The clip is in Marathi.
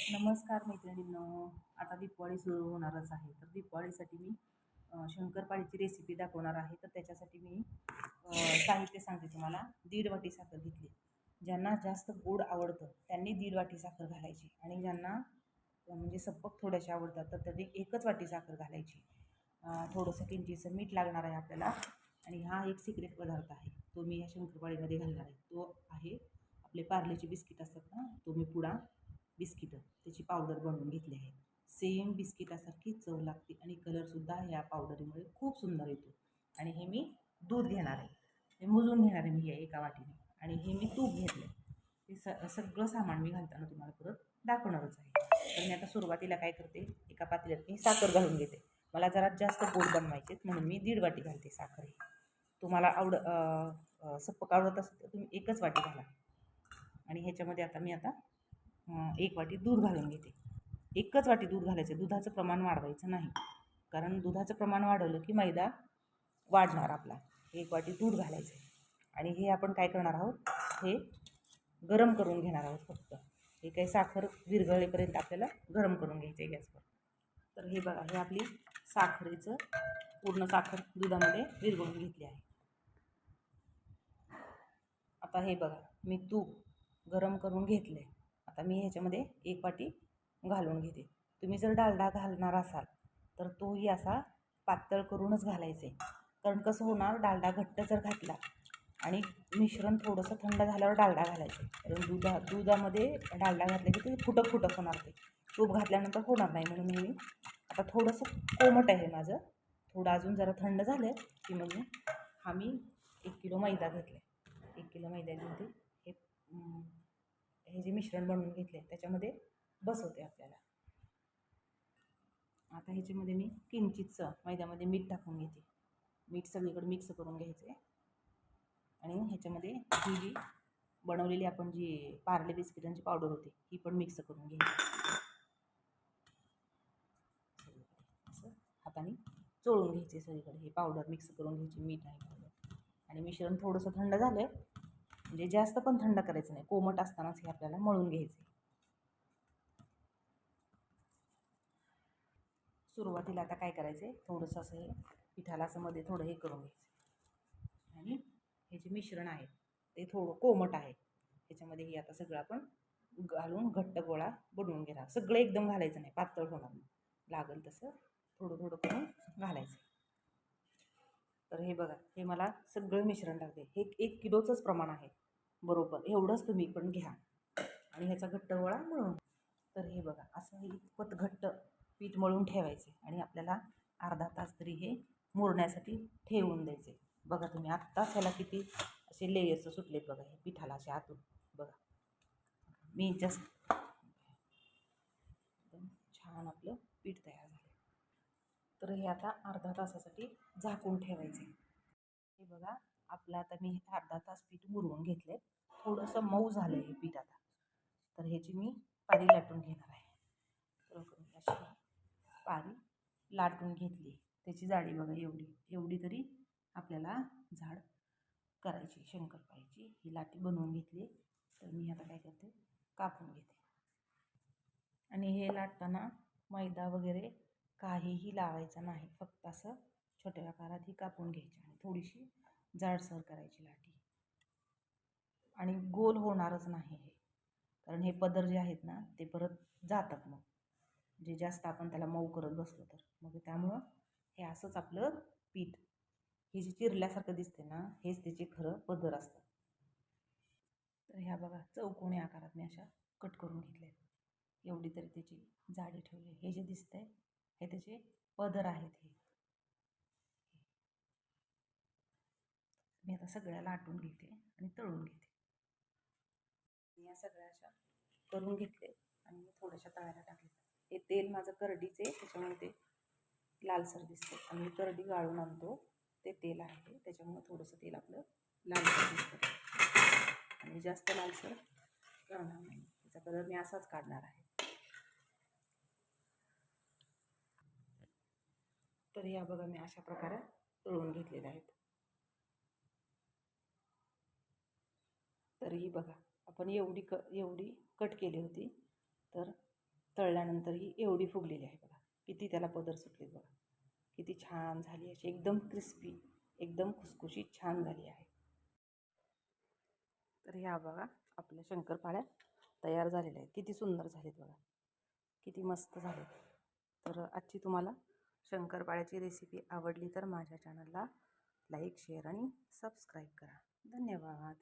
नमस्कार मैत्रिणींनो. आता दीपवाळी सुरू होणारच आहे. तर दीपवाळीसाठी मी शंकरपाळीची रेसिपी दाखवणार आहे. तर त्याच्यासाठी मी साहित्य सांगते तुम्हाला. दीड वाटी साखर घेतली. ज्यांना जास्त गोड आवडतं त्यांनी दीड वाटी साखर घालायची. आणि ज्यांना म्हणजे सप्पक थोड्याशा आवडतात तर त्यांनी एकच वाटी साखर घालायची. थोडंसं किंचीचं मीठ लागणार आहे आपल्याला. आणि हा एक सिक्रेट पदार्थ आहे. तो मी या शंकरपाळीमध्ये घालणार आहे. तो आहे आपले पार्लेचे बिस्किट असतात ना तो मी पुडा बिस्किटं त्याची पावडर बनवून घेतली आहे. सेम बिस्किटासारखी चव लागते आणि कलरसुद्धा ह्या पावडरीमुळे खूप सुंदर येतो. आणि हे मी दूध घेणार आहे. हे मोजून घेणार आहे मी या एका वाटीने. आणि हे मी तूप घेतलं आहे हे स सगळं सामान मी घालताना तुम्हाला परत दाखवणारच आहे. तर मी आता सुरुवातीला काय करते? एका पातेल्यात मी साखर घालून घेते. मला जरा जास्त गोड बनवायचे म्हणून मी दीड वाटी घालते साखर ही. तुम्हाला आवड सप्पक आवडत असेल तर तुम्ही एकच वाटी घाला. आणि ह्याच्यामध्ये आता मी आता एक वाटी दूध घालून घेते. एकच वाटी दूध घालायचं दुधाचं प्रमाण वाढवायचं नाही. कारण दुधाचं प्रमाण वाढवलं की मैदा वाढणार आपला. एक वाटी दूध घालायचं. आहे आणि हे आपण काय करणार आहोत? हे गरम करून घेणार आहोत फक्त. हे काही साखर विरघळेपर्यंत आपल्याला गरम करून घ्यायचं आहे गॅसवर. तर हे बघा हे आपली साखरेचं पूर्ण साखर दुधामध्ये विरघळून घेतली आहे. आता हे बघा मी तूप गरम करून घेतलं आहे आता मी ह्याच्यामध्ये एक वाटी घालून घेते. तुम्ही जर डालडा घालणार असाल तर तोही असा पातळ करूनच घालायचं. आहे कारण कसं होणार डालडा घट्ट जर घातला आणि मिश्रण थोडंसं थंड झाल्यावर डालडा घालायचं. कारण दुधा दुधामध्ये डालडा घातलं की ते फुटक फुटक होणार ते. तूप घातल्यानंतर होणार नाही म्हणून मी आता थोडंसं कोमट आहे माझं. थोडं अजून जरा थंड झालं की मग मी हा मी एक किलो मैदा घेतला एक किलो मैदा मैद्यामध्ये हे हे जे मिश्रण बनवून घेतले त्याच्यामध्ये बसवते आपल्याला. आता ह्याच्यामध्ये मी किंचितचं मैद्यामध्ये मीठ टाकून घेते. मीठ सगळीकडे मिक्स करून घ्यायचे. आणि ह्याच्यामध्ये ही जी बनवलेली आपण जी पार्ले बिस्किटांची पावडर होती ही पण मिक्स करून घ्यायची. असं हाताने चोळून घ्यायचे सगळीकडे. हे पावडर मिक्स करून घ्यायची मीठ आणि पावडर. आणि मिश्रण थोडंसं थंड झालं म्हणजे जास्त पण थंड करायचं नाही. कोमट असतानाच हे आपल्याला मळून घ्यायचे सुरुवातीला आता काय करायचं आहे थोडंसं असं हे पिठाला असं मध्ये थोडं हे करून घ्यायचं आणि हे जे मिश्रण आहे ते थोडं कोमट आहे. त्याच्यामध्ये हे आता सगळं आपण घालून घट्ट गोळा बनवून घेणार. सगळं एकदम घालायचं नाही. पातळ होणार लागेल तसं थोडं थोडं करून घालायचं. तर हे बघा हे मला सगळं मिश्रण लागते हे एक किलोचंच प्रमाण आहे. बरोबर एवढंच तुम्ही पण घ्या. आणि ह्याचा घट्ट वळा मळून तर हे बघा असं इतपत घट्ट पीठ मळून ठेवायचे आणि आपल्याला अर्धा तास तरी हे मुरण्यासाठी ठेवून द्यायचे. बघा तुम्ही आत्ताच ह्याला किती असे लेयर्स सुटलेत बघा हे पिठाला असे आतून. बघा. मी जस्ट एकदम छान आपलं पीठ तयार झालं. तर हे आता अर्धा तासासाठी झाकून ठेवायचे. हे बघा आपलं आता मी हे अर्धा तास पीठ मुरवून घेतले थोडंसं मऊ झालं हे पीठ आता. तर ह्याची मी पारी लाटून घेणार आहे. तर अशी पारी लाटून घेतली. त्याची जाडी बघा एवढी. एवढी तरी आपल्याला झाड करायची शंकरपाळीची ही लाटी बनवून घेतली. तर मी आता काय करते? कापून घेते. आणि हे लाटताना मैदा वगैरे काहीही लावायचं नाही. फक्त असं छोट्या आकारात ही कापून घ्यायची आणि थोडीशी जाडसर करायची लाटी. आणि गोल होणारच नाही हे. कारण हे पदर जे आहेत ना ते परत जातात मग. जे जास्त आपण त्याला मऊ करत बसलो तर. मग त्यामुळं हे असंच आपलं पीठ. हे जे चिरल्यासारखं दिसते ना हेच त्याचे खरं पदर असतं तर ह्या बघा चौकोनी आकारात मी अशा कट करून घेतल्या एवढी तरी त्याची जाडी ठेवली हे जे दिसतंय हे त्याचे पदर आहेत हे. मी आता सगळ्या लाटून घेते आणि तळून घेते. मी या सगळ्या अशा करून घेतले आणि मी थोड्याशा तळायला टाकले हे तेल माझं करडीचे त्याच्यामुळे ते लालसर दिसते. आणि मी करडी गाळून आणतो. ते तेल आहे त्याच्यामुळे थोडंसं तेल आपलं लालसर दिसतं. आणि जास्त लालसर करणार नाही. त्याचा कलर मी असाच काढणार आहे. तर या बघा मी अशा प्रकारे तळून घेतलेल्या आहेत. तर ही बघा आपण एवढी क एवढी कट केली होती तर तळल्यानंतर ही एवढी फुगलेली आहे बघा. किती त्याला पदर सुटलेत बघा. किती छान झाली अशी एकदम क्रिस्पी एकदम खुसखुशीत छान झाली आहे. तर ह्या बघा आपल्या शंकरपाळ्या तयार झालेल्या आहेत. किती सुंदर झालेत बघा. किती मस्त झालेत. तर आजची तुम्हाला शंकरपाळ्याची रेसिपी आवडली तर माझ्या चॅनलला लाईक शेअर आणि सबस्क्राईब करा. धन्यवाद.